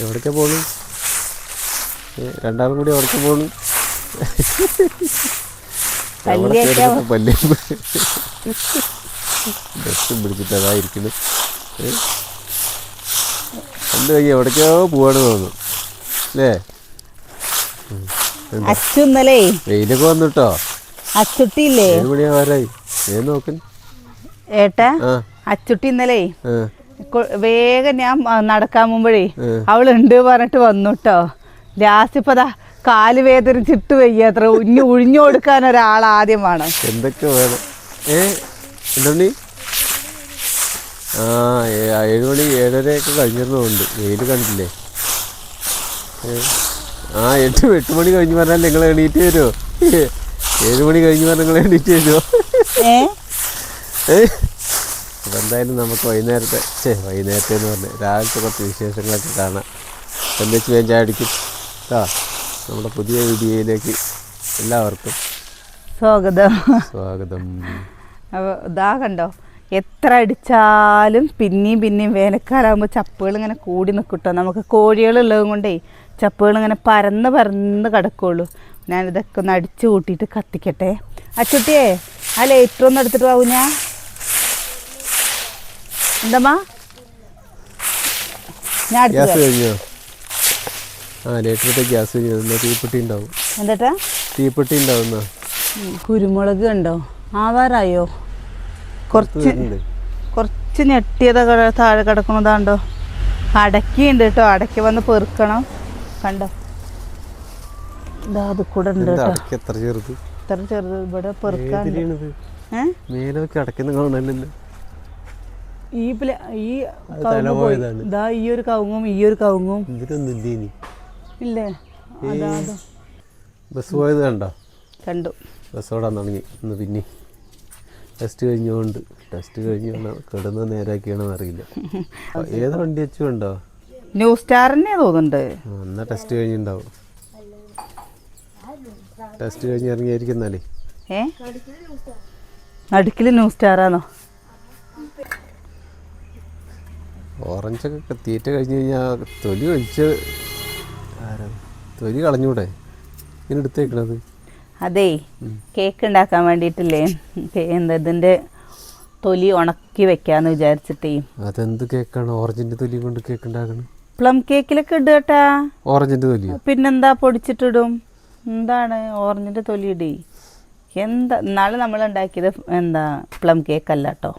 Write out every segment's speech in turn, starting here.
എവിടേക്കാ പോണു? ഏ, രണ്ടാളും കൂടി എവിടേക്ക് പോണു? പല്ലി ബസ്സും പിടിച്ചിട്ട് അതായിരിക്കുന്നു എന്ത് കഴിഞ്ഞ എവിടേക്കോ പോവാണ് തോന്നുന്നു. അല്ലേ? അച്ചു ഇന്നലേ. വെയിലൊക്കെ വന്നിട്ടോ? അച്ചുട്ടില്ലേ ഏഴ് മണിയാവാറായി ഏത് നോക്കുന്നു ഏട്ടാ അച്ചുട്ടി ഇന്നലേ. വേഗം ഞാൻ നടക്കാൻ മുമ്പഴേ അവളുണ്ട് പറഞ്ഞിട്ട് വന്നുട്ടോ. ലാസ്റ്റ് ഇപ്പൊ ദാ കാൽ വേദനിച്ചിട്ട് വയ്യാത്ര ഉഞ്ഞു ഉഴിഞ്ഞു കൊടുക്കാൻ ഒരാൾ ആദ്യം വേണം. എന്തൊക്കെ വേണം? ഏ എന്തുണ്ണി? ആ ഏഴ് മണി ഏഴരയൊക്കെ കഴിഞ്ഞിരുന്നുണ്ട് വെയിൽ കണ്ടില്ലേ? ആ എട്ട് എട്ട് മണി കഴിഞ്ഞ് പറഞ്ഞാൽ നിങ്ങൾ എണീറ്റ് വരുമോ ഏഴ് മണി കഴിഞ്ഞ് പറഞ്ഞാൽ നിങ്ങൾ എണീറ്റ് വരുമോ ഏ ഏ അപ്പം എന്തായാലും നമുക്ക് വൈകുന്നേരത്തെ ചേ വൈകുന്നേരത്തെ എന്ന് പറഞ്ഞ് രാവിലത്തെ കുറച്ച് വിശേഷങ്ങളൊക്കെ കാണാം. എന്താ വെച്ച് ഞാൻ ചായ അടിക്കും കേട്ടോ നമ്മുടെ പുതിയ വീഡിയോയിലേക്ക് എല്ലാവർക്കും സ്വാഗതം. സ്വാഗതം. അപ്പോൾ ഇതാ കണ്ടോ എത്ര അടിച്ചാലും പിന്നെയും പിന്നെയും വേനൽക്കാലാകുമ്പോൾ ചപ്പുകൾ ഇങ്ങനെ കൂടി നിൽക്കട്ടോ നമുക്ക് കോഴികളുള്ളത് കൊണ്ടേ ചപ്പുകൾ ഇങ്ങനെ പരന്ന് പരന്ന് കിടക്കുള്ളൂ. ഞാനിതൊക്കെ ഒന്ന് അടിച്ചു കൂട്ടിയിട്ട് കത്തിക്കട്ടെ. അച്ചുട്ടിയേ ആ ലേറ്റർ ഒന്ന് എടുത്തിട്ട് പോകൂ ഞാൻ എന്തമ്മാ? ഞാൻ ഗ്യാസ്. കഴിഞ്ഞോ? ആ ലേറ്ററത്തെ ഗ്യാസ് കഴിഞ്ഞു. തീപ്പെട്ടി ഉണ്ടാവും. എന്താ തീപ്പെട്ടി ഉണ്ടാവുന്ന. കുരുമുളക് ഉണ്ടോ ആവാറായോ? കുറച്ച് കുറച്ച് ഞെട്ടിയത് താഴെ കിടക്കണതാണ്ടോ അടക്കിയുണ്ട് കേട്ടോ. അടക്കി വന്ന് പെറുക്കണം. കണ്ടോ? ഇതാ അത് കൂടെ ഉണ്ട് കേട്ടോ. എത്ര ചെറുത്? ഇത്ര ചെറുത്. ഇവിടെ പെറുക്കാൻ മേലൊക്കെ അടക്കുന്ന കാണാനല്ലോ ഈ ഈ. ഇതാ ഈ ഒരു കവുങ്ങും ഈ ഒരു കവുങ്ങും. ഇല്ലേ? ബസ് പോയത് കണ്ടോ? കണ്ടു. ബസ് ഓടാൻ തുടങ്ങി ഇന്ന് പിന്നെ ടെസ്റ്റ് കഴിഞ്ഞുകൊണ്ട് ടെസ്റ്റ് കഴിഞ്ഞ് വേണം കിടന്ന് നേരാക്കിയാണോ അറിയില്ല ഏത് വണ്ടി വെച്ചു കണ്ടോ? ന്യൂ സ്റ്റാറിനെ തന്നെ തോന്നുന്നുണ്ട് എന്നാ ടെസ്റ്റ് കഴിഞ്ഞിട്ടുണ്ടാവും ടെസ്റ്റ് കഴിഞ്ഞ് ഇറങ്ങിയായിരിക്കുന്നാലേ ഏ? നടുക്കിൽ ന്യൂ സ്റ്റാറാണോ ഓറഞ്ചൊക്കെ തീറ്റ കഴിഞ്ഞ് കഴിഞ്ഞാൽ തൊലി ഒഴിച്ച് തൊലി കളഞ്ഞൂടെ? ഇങ്ങനെ എടുത്തേക്കണത്. അതേ കേക്ക് ഉണ്ടാക്കാൻ വേണ്ടിയിട്ടില്ലേ? എന്താ ഇതിന്റെ തൊലി ഉണക്കി വെക്കാന്ന് വിചാരിച്ചിട്ടേ. അതെന്ത് കേക്കാണ്? ഓറഞ്ചിന്റെ തൊലി കൊണ്ട് കേക്ക് ഉണ്ടാക്കണം. പ്ലം കേക്കിലൊക്കെ ഇടുക ഓറഞ്ചിന്റെ തൊലി പിന്നെന്താ പൊടിച്ചിട്ടിടും? എന്താണ് ഓറഞ്ചിന്റെ തൊലി ഇടി. എന്താ നാളെ നമ്മൾ ഉണ്ടാക്കിയത് എന്താ പ്ലം കേക്ക് അല്ല കേട്ടോ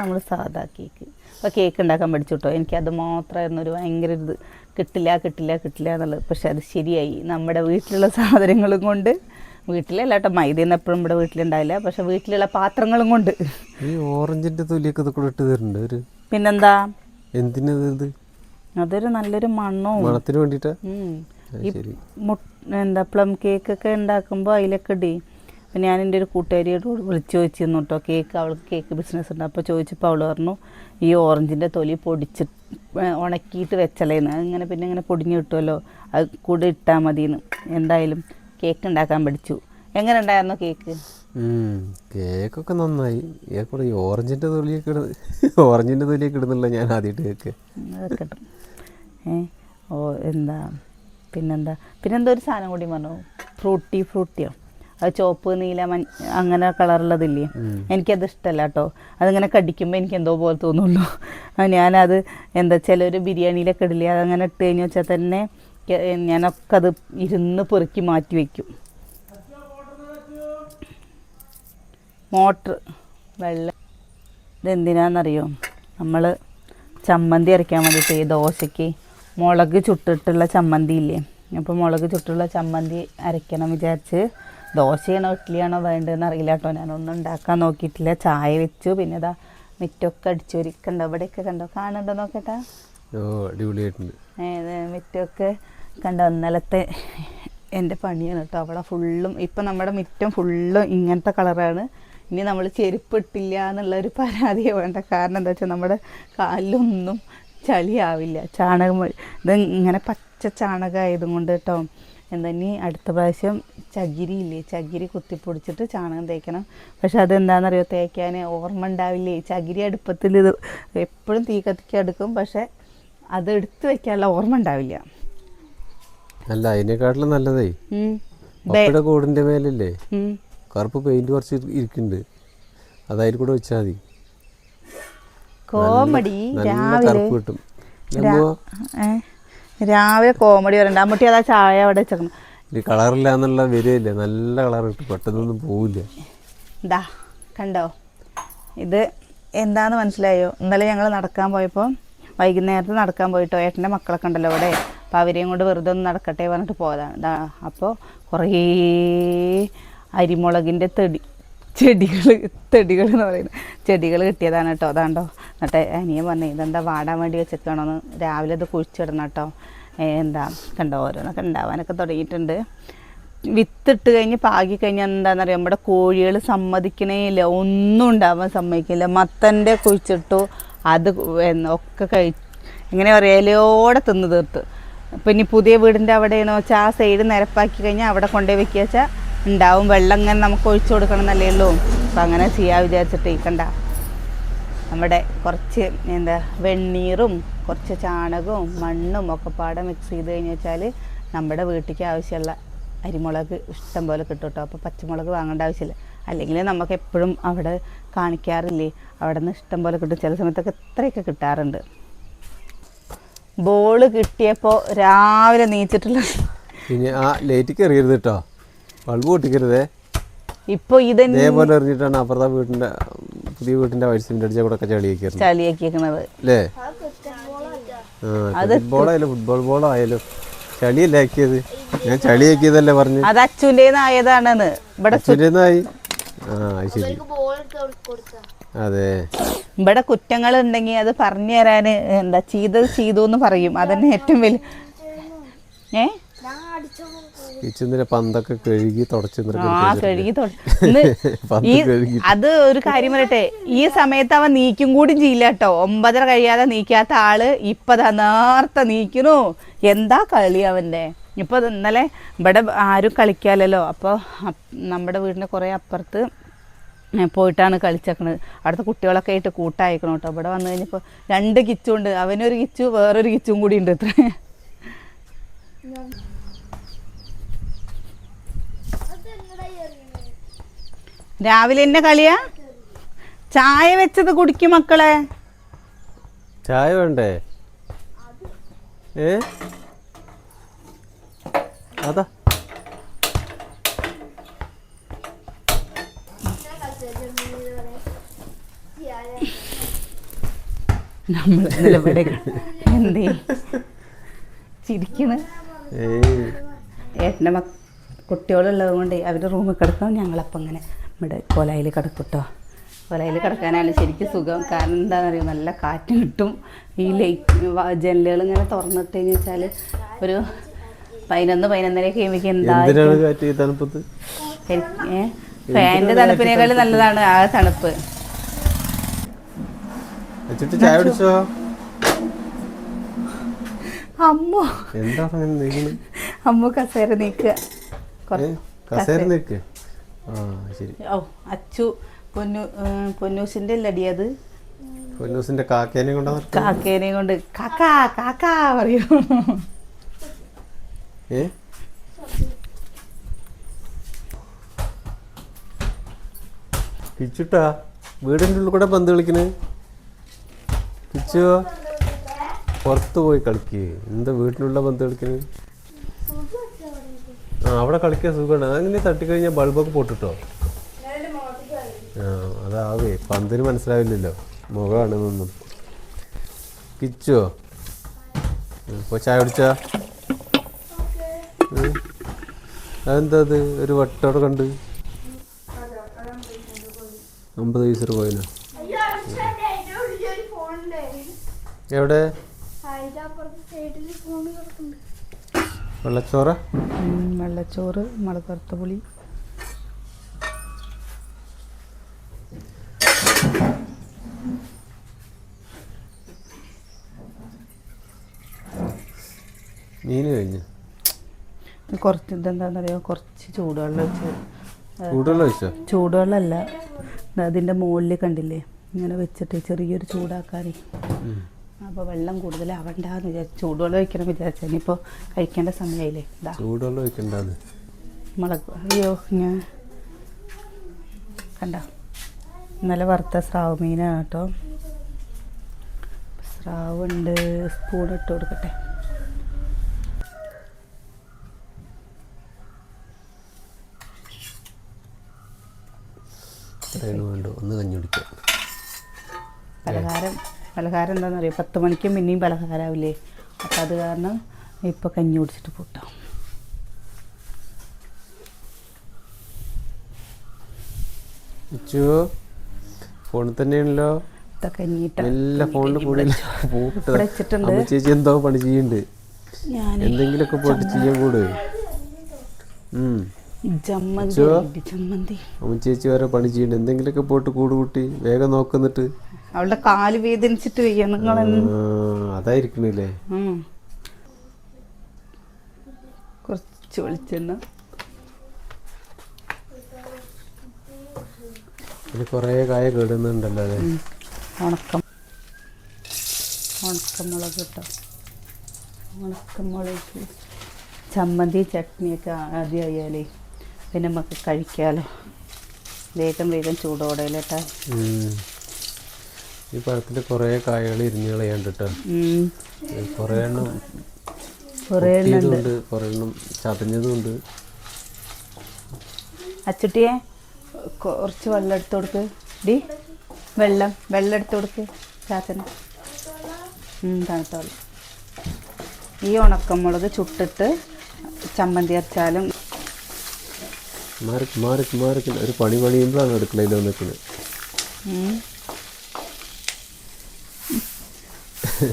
നമ്മൾ സാധാ കേക്ക്. അപ്പോൾ കേക്ക് ഉണ്ടാക്കാൻ പഠിച്ചു കേട്ടോ എനിക്കത് മാത്രമായിരുന്നു ഒരു ഭയങ്കര ഇത് കിട്ടില്ല കിട്ടില്ല കിട്ടില്ല എന്നുള്ളത്. പക്ഷെ അത് ശരിയായി. നമ്മുടെ വീട്ടിലുള്ള സാധനങ്ങളും കൊണ്ട്. വീട്ടിലല്ല കേട്ടോ മൈദയൊന്നും എപ്പോഴും ഇവിടെ വീട്ടിലുണ്ടാവില്ല. പക്ഷെ വീട്ടിലുള്ള പാത്രങ്ങളും കൊണ്ട്. ഈ ഓറഞ്ചിന്റെ തൊലിയൊക്കെ ഇത് കൂടെ ഇട്ട് തരുന്നുണ്ട് ഒരു പിന്നെന്താ? എന്തിനത് അതൊരു നല്ലൊരു മണ്ണോ മണത്തിന് വേണ്ടിട്ടാ എന്താ പ്ലം കേക്ക് ഒക്കെ ഉണ്ടാക്കുമ്പോൾ അതിലൊക്കെ ഇടി. അപ്പം ഞാൻ എന്റെ ഒരു കൂട്ടുകാരിയോട് വിളിച്ചു ചോദിച്ചിരുന്നു കേട്ടോ കേക്ക് അവൾക്ക് കേക്ക് ബിസിനസ് ഉണ്ട്. അപ്പോൾ ചോദിച്ചപ്പോൾ അവൾ പറഞ്ഞു ഈ ഓറഞ്ചിന്റെ തൊലി പൊടിച്ച് ഉണക്കിയിട്ട് വെച്ചലേന്ന് അങ്ങനെ പിന്നെ ഇങ്ങനെ പൊടിഞ്ഞ് കിട്ടുമല്ലോ അത് കൂടെ ഇട്ടാൽ മതിയെന്ന് എന്തായാലും കേക്ക് ഉണ്ടാക്കാൻ പഠിച്ചു. എങ്ങനെ ഉണ്ടായിരുന്നു കേക്ക്? കേക്കൊക്കെ നന്നായി. ഈ ഓറഞ്ചിന്റെ തൊലിയൊക്കെ ഓറഞ്ചിന്റെ തൊലിയൊക്കെ ഇടുന്നില്ല ഞാൻ ആദ്യമായിട്ട് കേക്ക്. ഏ ഓ എന്താ പിന്നെന്താ? പിന്നെന്തോ ഒരു സാധനം കൂടി പറഞ്ഞു. ഫ്രൂട്ടി ഫ്രൂട്ടിയോ? അത് ചുവപ്പ് നീല മഞ്ഞ അങ്ങനെ കളറുള്ളതില്ലേ? എനിക്കത് ഇഷ്ടമല്ല കേട്ടോ അതിങ്ങനെ കടിക്കുമ്പോൾ എനിക്ക് എന്തോ പോലെ തോന്നുള്ളൂ. ഞാനത് എന്താ ചിലർ ബിരിയാണിയിലൊക്കെ ഇടില്ലേ അതങ്ങനെ ഇട്ട് കഴിഞ്ഞ് വെച്ചാൽ തന്നെ ഞാനൊക്കെ അത് ഇരുന്ന് പെറുക്കി മാറ്റി വയ്ക്കും മോട്ടർ വെള്ളം ഇതെന്തിനാണെന്നറിയോ നമ്മൾ ചമ്മന്തി അരയ്ക്കാൻ വേണ്ടിയിട്ട് ഈ ദോശയ്ക്ക് മുളക് ചുട്ടിട്ടുള്ള ചമ്മന്തി ഇല്ലേ അപ്പോൾ മുളക് ചുട്ടുള്ള ചമ്മന്തി അരയ്ക്കണം വിചാരിച്ച് ദോശയാണോ ഇഡ്ഡലിയാണോ വേണ്ടതെന്ന് അറിയില്ല കേട്ടോ. ഞാനൊന്നും ഉണ്ടാക്കാൻ നോക്കിയിട്ടില്ല. ചായ വെച്ചു. പിന്നെ ഇതാ മിറ്റൊക്കെ അടിച്ചൊരി കണ്ടോ ഇവിടെയൊക്കെ കണ്ടോ? കാണുന്നുണ്ടോ നോക്കട്ടെ? അടിപൊളിയായിട്ടുണ്ട്. ഏത് മിറ്റമൊക്കെ കണ്ടോ? ഇന്നലത്തെ എന്റെ പണിയാണ് കേട്ടോ. അവിടെ ഫുള്ളും ഇപ്പം നമ്മുടെ മിറ്റം ഫുള്ളും ഇങ്ങനത്തെ കളറാണ്. ഇനി നമ്മൾ ചെരുപ്പ് ഇട്ടില്ല എന്നുള്ളൊരു പരാതിയെ വേണ്ട കാരണം എന്താ വെച്ചാൽ നമ്മുടെ കാലിലൊന്നും ചളിയാവില്ല. ചാണകം ഇത് ഇങ്ങനെ പച്ച ചാണകമായതും കൊണ്ട് കേട്ടോ. എന്താ ഇനി അടുത്ത പ്രാവശ്യം ചകിരി ഇല്ലേ ചകിരി കുത്തിപ്പൊടിച്ചിട്ട് ചാണകം തേക്കണം. പക്ഷെ അതെന്താണെന്നറിയോ തേക്കാൻ ഓർമ്മ ഉണ്ടാവില്ലേ? ചകിരി അടുപ്പത്തിൽ ഇത് എപ്പോഴും തീ കത്തിക്കാൻ എടുക്കും പക്ഷേ അത് എടുത്തു വെക്കാനുള്ള ഓർമ്മ ഉണ്ടാവില്ല. അല്ല അതിനെക്കാട്ടിലും നല്ലതേ. കൂടിന്റെ മേലില്ലേ? കറുപ്പ് പെയിന്റ് കുറച്ച് ഇരി- ഇരിക്കുന്നുണ്ട്. അതായത് കൂടെ വെച്ചാൽ മതി. കോമഡി രാവിലെ കിട്ടും. രാവിലെ കോമഡി വരണ്ട അമ്മട്ടി അതാ ചായ അവിടെ വെച്ചേക്കണം. ഇത് കളറില്ല എന്നുള്ള വരികയില്ല. നല്ല കളർ കിട്ടും. പെട്ടെന്നൊന്നും പോവില്ല. ഇതാ കണ്ടോ? ഇത് എന്താന്ന് മനസ്സിലായോ? ഇന്നലെ ഞങ്ങൾ നടക്കാൻ പോയപ്പോൾ വൈകുന്നേരത്ത് നടക്കാൻ പോയിട്ടോ? ഏട്ടന്റെ മക്കളൊക്കെ ഉണ്ടല്ലോ ഇവിടെ അപ്പോൾ അവരെയും കൊണ്ട് വെറുതെ ഒന്ന് നടക്കട്ടെ പറഞ്ഞിട്ട് പോയതാണ്. ഇതാ അപ്പോൾ കുറേ അരിമുളകിന്റെ തെടി ചെടികൾ തെടികൾ എന്ന് പറയുന്നത് ചെടികൾ കിട്ടിയതാണ് കേട്ടോ. അതാണ്ടോ? എന്നിട്ട് അനിയൻ പറഞ്ഞു ഇതെന്താ വാടാൻ വേണ്ടി വെച്ചേക്കണമെന്ന് രാവിലെ ഇത് കുഴിച്ചിടണം കേട്ടോ. എന്താ കണ്ടോ ഓരോന്നൊക്കെ ഉണ്ടാവാനൊക്കെ തുടങ്ങിയിട്ടുണ്ട്. വിത്തിട്ട് കഴിഞ്ഞ് പാകി കഴിഞ്ഞാൽ എന്താണെന്നറിയാം നമ്മുടെ കോഴികൾ സമ്മതിക്കണേ ഇല്ല. ഒന്നും ഉണ്ടാവാൻ സമ്മതിക്കില്ല. മത്തന്റെ കുഴിച്ചിട്ടു അത് ഒക്കെ കഴി ഇങ്ങനെ ഇലയോടെ തിന്ന് തീർത്ത്. അപ്പം ഇനി പുതിയ വീടിന്റെ അവിടെയെന്ന് വെച്ചാൽ ആ സൈഡ് നിരപ്പാക്കി കഴിഞ്ഞാൽ അവിടെ കൊണ്ടുപോയി വെക്കുക വെച്ചാൽ ഉണ്ടാവും. വെള്ളം ഇങ്ങനെ നമുക്ക് ഒഴിച്ചു കൊടുക്കണം എന്നല്ലേ ഉള്ളൂ. അപ്പം അങ്ങനെ ചെയ്യാൻ വിചാരിച്ചിട്ട് ഇരിക്കണ്ട. നമ്മുടെ കുറച്ച് എന്താ വെണ്ണീറും കുറച്ച് ചാണകവും മണ്ണും ഒക്കെ പാടെ മിക്സ് ചെയ്ത് കഴിഞ്ഞ് വെച്ചാൽ നമ്മുടെ വീട്ടിലേക്ക് ആവശ്യമുള്ള അരിമുളക് ഇഷ്ടം പോലെ കിട്ടും കേട്ടോ. അപ്പോൾ പച്ചമുളക് വാങ്ങേണ്ട ആവശ്യമില്ല. അല്ലെങ്കിൽ നമുക്ക് എപ്പോഴും അവിടെ കാണിക്കാറില്ലേ? അവിടെ നിന്ന് ഇഷ്ടം പോലെ കിട്ടും. ചില സമയത്തൊക്കെ ഇത്രയൊക്കെ കിട്ടാറുണ്ട്. ബോൾ കിട്ടിയപ്പോൾ രാവിലെ നീച്ചിട്ടുള്ള പിന്നെ ആ ലൈറ്റ് എറിയരുത് കേട്ടോ. ബൾബ് പൊട്ടിക്കരുതേ. ഇപ്പോൾ ഇതേപോലെ എറിഞ്ഞിട്ടാണ് അപ്പുറത്തെ വീട്ടിന്റെ പുതിയ വീട്ടിന്റെ വയസ്സിന്റെ അടിച്ച കൂടെ ഒക്കെ ചളിയാക്കിയിരുന്നത്. ചളിയാക്കിയേക്കണത്. അല്ലേ ഫുട്ബോളായാലും ഫുട്ബോൾ ബോളായാലും ചളിയല്ലേ ആക്കിയത് ഞാൻ ചളിയാക്കിയതല്ലേ പറഞ്ഞു. അത് അച്ചുവിന്റെ ആയതാണെന്ന് ഇവിടെ അച്ഛന്റെന്നായി ആ അത് ശരി. അതെ. ഇവിടെ കുറ്റങ്ങൾ ഉണ്ടെങ്കിൽ അത് പറഞ്ഞു തരാന് എന്താ ചെയ്തത് ചെയ്തു എന്ന് പറയും. അതന്നെ ഏറ്റവും വലിയ ഏ? കിച്ചന്നിലെ പന്തൊക്കെ കഴുകി തുടച്ച് ആ കഴുകി തൊ- ഇന്ന് പന്ത് ഈ അത് ഒരു കാര്യം പറയട്ടെ. ഈ സമയത്ത് അവൻ നീക്കും കൂടി ചെയ്യില്ല കേട്ടോ. ഒമ്പതര കഴിയാതെ നീക്കാത്ത ആൾ ഇപ്പൊ നേർത്ത നേർത്തെ നീക്കണു എന്താ കളി അവന്റെ? ഇപ്പൊ ഇന്നലെ ഇവിടെ ആരും കളിക്കാലല്ലോ അപ്പോൾ നമ്മുടെ വീടിന്റെ കുറേ അപ്പുറത്ത് പോയിട്ടാണ് കളിച്ചേക്കണത്. അവിടുത്തെ കുട്ടികളൊക്കെ ആയിട്ട് കൂട്ടായിക്കണം കേട്ടോ. ഇവിടെ വന്നു കഴിഞ്ഞപ്പോൾ രണ്ട് കിച്ചുണ്ട്. അവനൊരു കിച്ചു വേറൊരു കിച്ചും കൂടി ഉണ്ട് ഇത്ര. രാവിലെ എന്നെ കളിയാ? ചായ വെച്ചത് കുടിക്കും മക്കളെ. ചായ വേണ്ടേ? ഏ? അതാ. നമ്മൾ ഇവിടെ എന്തേ? ചിരിക്കണ്. ഏയ് ഏട്ടന്റെ മക്ക കുട്ടികളുള്ളത് കൊണ്ട് അവരുടെ റൂമിൽ കിടക്കാൻ ഞങ്ങളപ്പം ഇങ്ങനെ ഇവിടെ കൊലയിൽ കിടക്കും കേട്ടോ കൊലയിൽ കിടക്കാനാണ് ശരിക്കും സുഖം. കാരണം എന്താണെന്നറിയോ? നല്ല കാറ്റ് കിട്ടും. ഈ ലൈറ്റ് ജനലുകൾ ഇങ്ങനെ തുറന്നിട്ടെന്ന് വെച്ചാൽ ഒരു പതിനൊന്ന് പതിനൊന്നരയൊക്കെ കഴിയുമ്പോഴേക്കും എന്താ ഫാനിന്റെ തണുപ്പിനേക്കാളും നല്ലതാണ് ആ തണുപ്പ്. ചായ കുടിച്ചോ? അമ്മോ. എന്താ അമ്മ കസേര നീക്കുക. കുറച്ച് കസേര ശരി ഓ അച്ചു പൊന്നു പൊന്നൂസിന്റെ പൊന്നൂസിന്റെ അത്. പൊന്നൂസിന്റെ കാക്കേനെ കൊണ്ട് കാക്കേനെ കൊണ്ട്. കാക്കാ കാക്കാ പറയൂ. ഏ? പിച്ചുട്ടാ വീടിന്റെ ഉള്ളിൽ കൂടെ പന്ത് കളിക്കണ്. പിച്ചു പുറത്ത് പോയി കളിക്കേ. എന്താ വീട്ടിനുള്ള പന്ത് കളിക്കണ്? ആ അവിടെ കളിക്കാൻ സുഖമാണ്. അങ്ങനെ തട്ടിക്കഴിഞ്ഞാൽ ബൾബൊക്കെ പൊട്ടിട്ടോ? ആ അതാവേ. പന്തിന് മനസ്സിലാവില്ലല്ലോ. മുഖമാണ് നിന്നും കിച്ചോ? ഇപ്പോൾ ചായ കുടിച്ചാ. അതെന്താ അത് ഒരു വട്ടോടെ കണ്ട്. അമ്പത് വയസ്സ് പോയിനോ എവിടെ? വെള്ളച്ചോറ? വെള്ളച്ചോറ് മുളക് വറുത്ത പുളി. മീൻ കഴിഞ്ഞു? കുറച്ച് ഇതെന്താണെന്നറിയോ കുറച്ച് ചൂടുവെള്ളം വെച്ച് ചൂടുവെള്ളം വെച്ചോ ചൂടുവെള്ളമല്ല. അതിന്റെ മുകളിൽ കണ്ടില്ലേ? ഇങ്ങനെ വെച്ചിട്ട് ചെറിയൊരു ചൂടാക്കാനേ. അപ്പോൾ വെള്ളം കൂടുതലാവണ്ടെന്ന് വിചാരിച്ചു ചൂടുവെള്ളം ഒഴിക്കണം വിചാരിച്ചു. ഇനിയിപ്പോൾ കഴിക്കേണ്ട സമയമായില്ലേ ഇതാ ചൂടുവെള്ളം വെക്കണ്ടത് മുളക് അയ്യോ ഞാൻ കണ്ട. ഇന്നലെ വറുത്ത സ്രാവ് മീനാണ് കേട്ടോ. സ്രാവ് ഉണ്ട് സ്പൂൺ ഇട്ട് കൊടുക്കട്ടെ. വേണ്ടു. ഒന്ന് കഞ്ഞി കുടിക്കാം. പലഹാരം പലഹാരം എന്താണെന്നറിയോ? പത്ത് മണിക്കും പിന്നെയും പലഹാരമാവില്ലേ അപ്പം അത് കാരണം ഇപ്പോൾ കഞ്ഞി കുടിച്ചിട്ട് കൂട്ടാം ഫോണിൽ തന്നെയാണല്ലോ. എല്ലാ ഫോണിൽ കൂടി അമ്മ ചേച്ചി എന്തോ പണി ചെയ്യുന്നുണ്ട്. എന്തെങ്കിലുമൊക്കെ പോയിട്ട് ചെയ്യാൻ കൂട്. ചേച്ചി വരെ പണി ചെയ്യുന്നുണ്ട്. എന്തെങ്കിലുമൊക്കെ പോയിട്ട് കൂട് കൂട്ടി. വേഗം നോക്കുന്നിട്ട് അവളുടെ കാൽ വേദനിച്ചിട്ട് വയ്യ. നിങ്ങൾ അതായിരിക്കണില്ലേ. കുറച്ച് വെളിച്ചെണ്ണ. കുറേ കായ കേടുന്നുണ്ടല്ലോ അതെ ഉണക്കം. ഉണക്കമുളക് കേട്ടോ ഉണക്കമുളക്. ചമ്മന്തി ചട്നിയൊക്കെ ആദ്യം ആയാലേ പിന്നെ നമുക്ക് കഴിക്കാമല്ലോ വേഗം വേഗം ചൂടോടെ ഉം. ഈ പഴത്തിൽ കുറേ കായകൾ ഇരിഞ്ഞു കളയാണ്ട് കേട്ടോ കുറേ എണ്ണം കുറേ എണ്ണമുണ്ട് കുറേ എണ്ണം ചതഞ്ഞതുണ്ട് അച്ചുട്ടിയെ കുറച്ച് വെള്ളം എടുത്ത് കൊടുക്ക്. ഡി വെള്ളം വെള്ളം എടുത്ത് കൊടുക്ക് ചാച്ചന്. തണുത്തോളം. ഈ ഉണക്കമുളക് ചുട്ടിട്ട് ചമ്മന്തി അരച്ചാലും മാറി മാറി മാറി. ഒരു പണി പണിയുമ്പോഴാണ് അടുക്കളയിൽ വന്നിരിക്കുന്നത്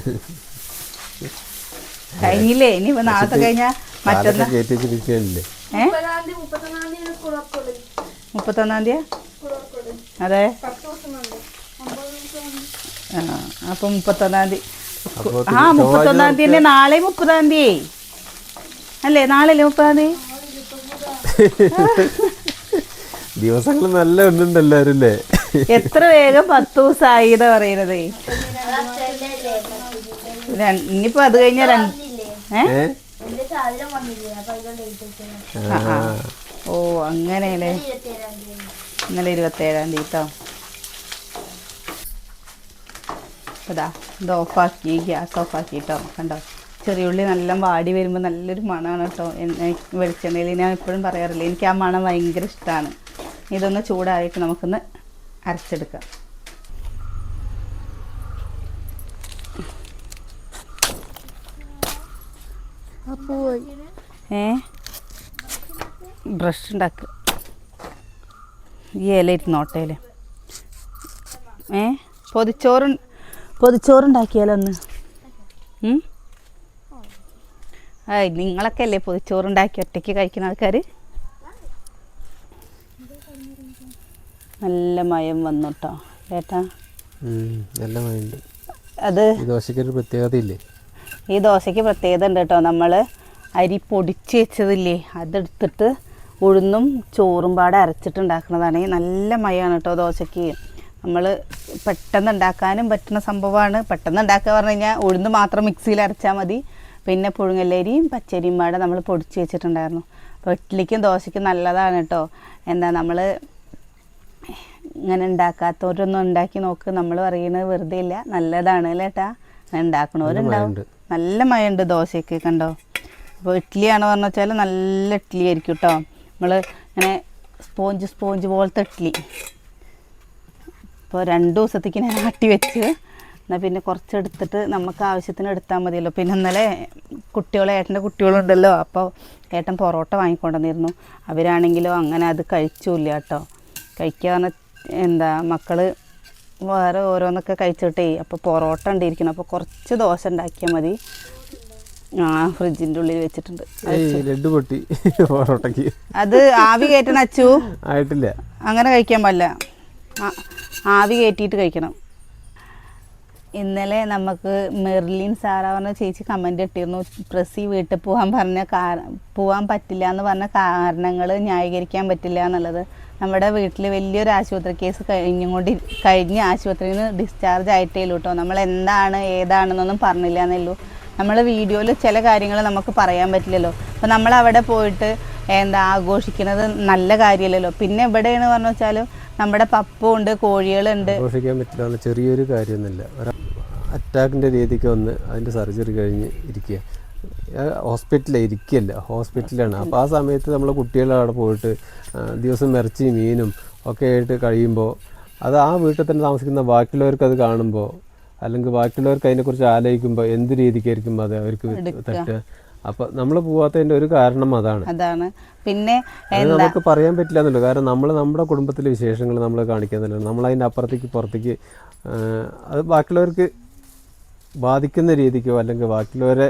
കഴിഞ്ഞില്ലേ? ഇനി നാളത്തെ മറ്റന്നാ? മുപ്പത്തൊന്നാം തീയതി അതെ. ആ അപ്പൊ മുപ്പത്തൊന്നാം തീയതി. അപ്പൊ ആ മുപ്പത്തൊന്നാം തീയതി നാളെ മുപ്പതാം തീയതി. അല്ലേ? നാളെ മുപ്പതാം തീയതി? ദിവസങ്ങൾ നല്ല അല്ലേ? എത്ര വേഗം പത്ത് ദിവസമായി എന്നാ പറയുന്നത്. ഇനിയിപ്പോ അത് കഴിഞ്ഞ രണ്ട് ഏ? ഏ? എന്റെ സാധനം വന്നില്ലേ അപ്പൊ അതിന്റെ ലേറ്റ് വെച്ചാൽ ആ, ഓ അങ്ങനെയല്ലേ? ഇന്നലെ ഇരുപത്തേഴാം തീയതി കേട്ടോ അതാ ഇത് ഓഫാക്കി ഗ്യാസ് ഓഫാക്കി കേട്ടോ കണ്ടോ? ചെറിയുള്ളി നല്ല വാടി വരുമ്പോൾ നല്ലൊരു മണമാണ് കേട്ടോ എന്നെ വെളിച്ചെണ്ണയിൽ ഞാൻ എപ്പോഴും പറയാറില്ല എനിക്ക് ആ മണം ഭയങ്കര ഇഷ്ടമാണ് ഇതൊന്ന് ചൂടായിട്ട് നമുക്കൊന്ന് അരച്ചെടുക്കാം. ഏ? ബ്രഷ് ഉണ്ടാക്കുക ഈ ഇല ഇരുന്നോട്ടേൽ ഏ? പൊതിച്ചോറ് പൊതിച്ചോറുണ്ടാക്കിയാലോ ഒന്ന് ഉം? ആയ് നിങ്ങളൊക്കെ അല്ലേ പൊതിച്ചോറുണ്ടാക്കി ഒറ്റയ്ക്ക് കഴിക്കുന്ന ആൾക്കാർ നല്ല മയം വന്നു കേട്ടോ ഏട്ടാ നല്ല അത് ദോശയ്ക്കൊരു പ്രത്യേകത ഇല്ലേ ഈ ദോശയ്ക്ക് പ്രത്യേകത ഉണ്ട് കേട്ടോ. നമ്മൾ അരി പൊടിച്ച് വെച്ചതില്ലേ അതെടുത്തിട്ട് ഉഴുന്നും ചോറും പാടെ അരച്ചിട്ടുണ്ടാക്കുന്നതാണ്. നല്ല മയമാണ് കേട്ടോ ദോശയ്ക്ക്. നമ്മൾ പെട്ടെന്ന് ഉണ്ടാക്കാനും പറ്റുന്ന സംഭവമാണ്. പെട്ടെന്ന് ഉണ്ടാക്കുക പറഞ്ഞു കഴിഞ്ഞാൽ ഉഴുന്ന് മാത്രം മിക്സിയിൽ അരച്ചാൽ മതി. പിന്നെ പുഴുങ്ങല്ലരിയും പച്ചരിയും പാടെ നമ്മൾ പൊടിച്ച് വെച്ചിട്ടുണ്ടായിരുന്നു. അപ്പോൾ ഇഡ്ഡലിക്കും ദോശയ്ക്കും നല്ലതാണ് കേട്ടോ. എന്താ നമ്മൾ ഇങ്ങനെ ഉണ്ടാക്കാത്തവരൊന്നും ഉണ്ടാക്കി നോക്ക്. നമ്മൾ പറയുന്നത് വെറുതെ ഇല്ല. നല്ലതാണ് അല്ലേട്ടാ ഉണ്ടാക്കണവരുണ്ടാവും. നല്ല മയുണ്ട് ദോശയ്ക്ക് കണ്ടോ? അപ്പോൾ ഇഡ്ഡലിയാണ് പറഞ്ഞു വെച്ചാൽ നല്ല ഇഡ്ഡലി ആയിരിക്കും കേട്ടോ നമ്മൾ ഇങ്ങനെ സ്പോഞ്ച് സ്പോഞ്ച് പോലത്തെ ഇഡ്ഡലി ഇപ്പോൾ രണ്ട് ദിവസത്തേക്ക് ഞാൻ ആട്ടി വെച്ച് എന്നാൽ പിന്നെ കുറച്ച് എടുത്തിട്ട് നമുക്ക് ആവശ്യത്തിന് എടുത്താൽ മതിയല്ലോ. പിന്നെ ഇന്നലെ കുട്ടികളെ ഏട്ടന്റെ കുട്ടികളുണ്ടല്ലോ. അപ്പോൾ ഏട്ടൻ പൊറോട്ട വാങ്ങിക്കൊണ്ടുവന്നിരുന്നു. അവരാണെങ്കിലോ അങ്ങനെ അത് കഴിച്ചില്ല കേട്ടോ പറഞ്ഞാൽ എന്താ മക്കൾ വേറെ ഓരോന്നൊക്കെ കഴിച്ചിട്ടേ അപ്പോൾ പൊറോട്ട ഉണ്ടായിരിക്കണം അപ്പോൾ കുറച്ച് ദോശ ഉണ്ടാക്കിയാൽ മതി. ആ ഫ്രിഡ്ജിന്റെ ഉള്ളിൽ വെച്ചിട്ടുണ്ട്. ലഡു പൊട്ടി പൊറോട്ടയ്ക്ക് അത് ആവി കയറ്റണം അച്ചു? ആയിട്ടില്ല. അങ്ങനെ കഴിക്കാൻ പാടില്ല. ആവി കയറ്റിയിട്ട് കഴിക്കണം. ഇന്നലെ നമുക്ക് മെർലിൻ സാറ പറഞ്ഞ ചേച്ചി കമന്റ് ഇട്ടിരുന്നു. പ്രസി വീട്ടിൽ പോകാൻ പറഞ്ഞ കാ പോകാൻ പറ്റില്ല എന്ന് പറഞ്ഞ കാരണങ്ങൾ ന്യായീകരിക്കാൻ പറ്റില്ല എന്നുള്ളത്. നമ്മുടെ വീട്ടിൽ വലിയൊരു ആശുപത്രി കേസ് കഴിഞ്ഞുകൊണ്ട് കഴിഞ്ഞ ആശുപത്രിയിൽ നിന്ന് ഡിസ്ചാർജ് ആയിട്ടേ ഉള്ളൂ കേട്ടോ നമ്മൾ എന്താണ് ഏതാണെന്നൊന്നും പറഞ്ഞില്ല എന്നുള്ളൂ നമ്മൾ വീഡിയോയിൽ ചില കാര്യങ്ങൾ നമുക്ക് പറയാൻ പറ്റില്ലല്ലോ. അപ്പോൾ നമ്മൾ അവിടെ പോയിട്ട് എന്താ ആഘോഷിക്കുന്നത് നല്ല കാര്യമല്ലല്ലോ പിന്നെ എവിടെയാണ് പറഞ്ഞു വെച്ചാൽ നമ്മുടെ പപ്പുണ്ട് കോഴികളുണ്ട്. ആഘോഷിക്കാൻ പറ്റില്ല ചെറിയൊരു കാര്യമൊന്നുമില്ല. അറ്റാക്കിന്റെ രീതിക്ക് വന്ന് അതിന്റെ സർജറി കഴിഞ്ഞ് ഇരിക്കുക. ഹോസ്പിറ്റലിൽ ഇരിക്കില്ല ഹോസ്പിറ്റലാണ് അപ്പോൾ ആ സമയത്ത് നമ്മൾ കുട്ടികൾ അവിടെ പോയിട്ട് ദിവസം ഇറച്ചി മീനും ഒക്കെ ആയിട്ട് കഴിയുമ്പോൾ അത് ആ വീട്ടിൽ തന്നെ താമസിക്കുന്ന ബാക്കിയുള്ളവർക്ക് അത് കാണുമ്പോൾ അല്ലെങ്കിൽ ബാക്കിയുള്ളവർക്ക് അതിനെക്കുറിച്ച് ആലോചിക്കുമ്പോൾ എന്ത് രീതിക്കായിരിക്കും അത് അവർക്ക് തട്ടുക? അപ്പോൾ നമ്മൾ പോവാത്തതിന്റെ ഒരു കാരണം അതാണ്. അതാണ്. പിന്നെ നമുക്ക് പറയാൻ പറ്റില്ല കാരണം നമ്മൾ നമ്മുടെ കുടുംബത്തിലെ വിശേഷങ്ങൾ നമ്മൾ കാണിക്കുന്നില്ല നമ്മൾ അതിന്റെ അപ്പുറത്തേക്ക് പുറത്തേക്ക് അത് ബാക്കിയുള്ളവർക്ക് ബാധിക്കുന്ന രീതിക്കോ അല്ലെങ്കിൽ ബാക്കിയുള്ളവരെ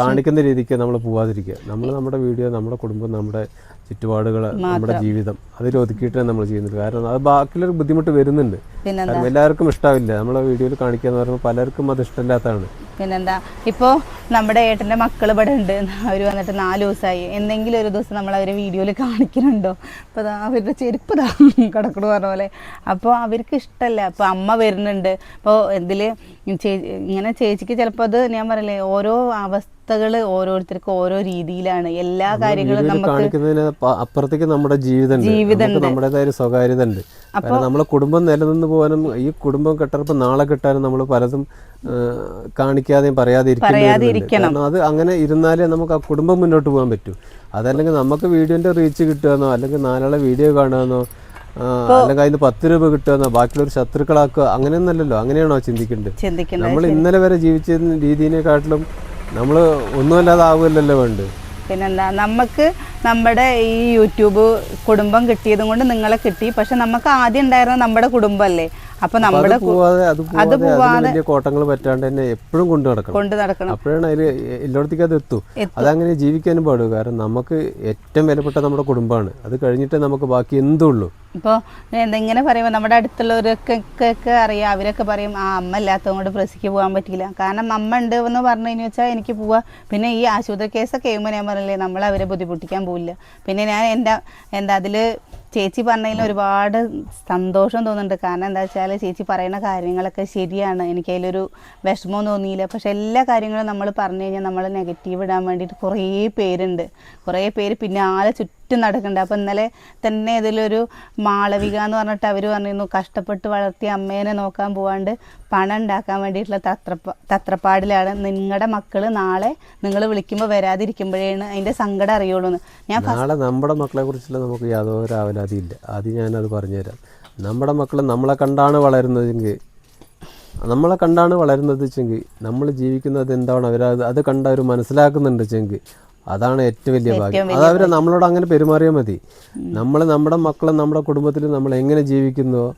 കാണിക്കുന്ന രീതിക്ക് നമ്മൾ പോവാതിരിക്കുക. നമ്മൾ നമ്മുടെ വീഡിയോ നമ്മുടെ കുടുംബം നമ്മുടെ ചുറ്റുപാടുകൾ നമ്മുടെ ജീവിതം. അതിൽ ഒതുക്കിയിട്ടേ നമ്മൾ ചെയ്യുന്നത്. കാരണം അത് ബാക്കിയുള്ളവർക്ക് ബുദ്ധിമുട്ട് വരുന്നുണ്ട്. കാരണം എല്ലാവർക്കും ഇഷ്ടാവില്ല. നമ്മളെ വീഡിയോയിൽ കാണിക്കാന്ന് പറയുമ്പോൾ പലർക്കും അത് ഇഷ്ടമില്ലാത്തതാണ്. പിന്നെന്താ? ഇപ്പോൾ നമ്മുടെ ഏട്ടന്റെ മക്കൾ ഇവിടെ ഉണ്ട്. അവർ വന്നിട്ട് നാല് ദിവസമായി എന്തെങ്കിലും ഒരു ദിവസം നമ്മൾ അവരെ വീഡിയോയിൽ കാണിക്കുന്നുണ്ടോ? അപ്പോൾ അവരുടെ ചെരുപ്പ് ദാ കിടക്കണു പറഞ്ഞ പോലെ. അപ്പോൾ അവർക്ക് ഇഷ്ടമല്ല അപ്പോൾ അമ്മ വരുന്നുണ്ട്. അപ്പോൾ ഇതിൽ ഇങ്ങനെ ചേച്ചിക്ക് ചിലപ്പോൾ അത് ഞാൻ പറയില്ലേ ഓരോ അവസ്ഥകൾ ഓരോരുത്തർക്കും ഓരോ രീതിയിലാണ്. എല്ലാ കാര്യങ്ങളും കാണിക്കുന്നതിന് അപ്പുറത്തേക്ക് നമ്മുടെ ജീവിതം നമ്മുടേതായ ഒരു സ്വകാര്യത ഉണ്ട് അപ്പൊ നമ്മളെ കുടുംബം നിലനിന്ന് പോകാനും ഈ കുടുംബം കെട്ടറപ്പ് നാളെ കിട്ടാനും നമ്മൾ പലതും കാണിക്കാതെ കാണിക്കാതെയും പറയാതെ കാരണം അത് അങ്ങനെ ഇരുന്നാലേ നമുക്ക് ആ കുടുംബം മുന്നോട്ട് പോകാൻ പറ്റൂ. അതല്ലെങ്കിൽ നമുക്ക് വീഡിയോന്റെ റീച്ച് കിട്ടുകയെന്നോ അല്ലെങ്കിൽ നാലാളെ വീഡിയോ കാണുകയെന്നോ അല്ലെങ്കിൽ അതിന് പത്ത് രൂപ കിട്ടുകയെന്നോ ബാക്കിയുള്ളവർ ശത്രുക്കളാക്കുക അങ്ങനെയൊന്നല്ലല്ലോ. അങ്ങനെയാണോ ചിന്തിക്കേണ്ടത്? നമ്മൾ ഇന്നലെ വരെ ജീവിച്ച രീതിനെക്കാട്ടിലും നമ്മൾ ഒന്നുമല്ലാതെ വേണ്ടത് പിന്നെന്താ നമുക്ക് നമ്മുടെ ഈ യൂട്യൂബ് കുടുംബം കിട്ടിയതും കൊണ്ട് നിങ്ങളെ കിട്ടി. പക്ഷെ നമുക്ക് ആദ്യം ഉണ്ടായിരുന്ന നമ്മുടെ കുടുംബമല്ലേ അപ്പൊ നമ്മുടെ അത് പോവാതെ കോട്ടങ്ങൾ പറ്റാണ്ട് തന്നെ എപ്പോഴും കൊണ്ടു നടക്കണം. കൊണ്ടു നടക്കണം. അപ്പോഴാണ് അതിൽ എല്ലായിടത്തേക്ക് അത് എത്തും. അതങ്ങനെ ജീവിക്കാനും പാടും കാരണം നമുക്ക് ഏറ്റവും വിലപ്പെട്ട നമ്മുടെ കുടുംബമാണ്. അത് കഴിഞ്ഞിട്ടേ നമുക്ക് ബാക്കി എന്തുള്ളൂ ഇപ്പോൾ എന്തെങ്ങനെ പറയുമ്പോൾ നമ്മുടെ അടുത്തുള്ളവരൊക്കെ അറിയാം. അവരൊക്കെ പറയും ആ അമ്മ ഇല്ലാത്തതുകൊണ്ട് പ്രസിക്ക് പോകാൻ പറ്റില്ല കാരണം അമ്മ ഉണ്ട് എന്ന് പറഞ്ഞു കഴിഞ്ഞു വെച്ചാൽ എനിക്ക് പോവാ. പിന്നെ ഈ ആശുപത്രി കേസൊക്കെ ചെയ്യുമ്പോൾ ഞാൻ പറഞ്ഞില്ലേ നമ്മൾ അവരെ ബുദ്ധിമുട്ടിക്കാൻ പോവില്ല. പിന്നെ ഞാൻ എന്താ എന്താ അതിൽ ചേച്ചി പറഞ്ഞതിൽ ഒരുപാട് സന്തോഷം തോന്നുന്നുണ്ട്. കാരണം എന്താ വെച്ചാൽ ചേച്ചി പറയുന്ന കാര്യങ്ങളൊക്കെ ശരിയാണ്. എനിക്ക് അതിലൊരു വിഷമവും തോന്നിയില്ല. പക്ഷെ എല്ലാ കാര്യങ്ങളും നമ്മൾ പറഞ്ഞു കഴിഞ്ഞാൽ നമ്മൾ നെഗറ്റീവ് ഇടാൻ വേണ്ടിയിട്ട് കുറേ പേരുണ്ട്. കുറേ പേര് പിന്നെ ആളെ ചുറ്റും നടക്കുന്നുണ്ട് അപ്പോൾ ഇന്നലെ തന്നെ ഇതിലൊരു മാളവിക എന്ന് പറഞ്ഞിട്ട് അവർ പറഞ്ഞിരുന്നു കഷ്ടപ്പെട്ട് വളർത്തിയ അമ്മേനെ നോക്കാൻ പോവാണ്ട് പണം ഉണ്ടാക്കാൻ വേണ്ടിയിട്ടുള്ള തത്രപ്പ തത്രപ്പാടിലാണ്. നിങ്ങളുടെ മക്കൾ നാളെ നിങ്ങൾ വിളിക്കുമ്പോൾ വരാതിരിക്കുമ്പോഴേണ് അതിന്റെ സങ്കടം അറിയുള്ളൂ എന്ന് ഞാൻ നാളെ നമ്മുടെ മക്കളെ കുറിച്ചുള്ള നമുക്ക് യാതൊരു ആവലാതിയില്ല. ആദ്യം ഞാനത് പറഞ്ഞുതരാം. നമ്മുടെ മക്കൾ നമ്മളെ കണ്ടാണ് വളരുന്നതെങ്കിൽ നമ്മളെ കണ്ടാണ് വളരുന്നത് വെച്ചെങ്കിൽ നമ്മൾ ജീവിക്കുന്നത് എന്താണ്? അവരത് അത് കണ്ട് അവർ മനസ്സിലാക്കുന്നുണ്ട് വെച്ചെങ്കിൽ അതാണ് ഏറ്റവും വലിയ ഭാഗ്യം. അത് അവർ നമ്മളോട് അങ്ങനെ പെരുമാറിയാൽ മതി. നമ്മൾ നമ്മുടെ മക്കളും നമ്മുടെ കുടുംബത്തിലും നമ്മൾ എങ്ങനെ ജീവിക്കുന്നുവോ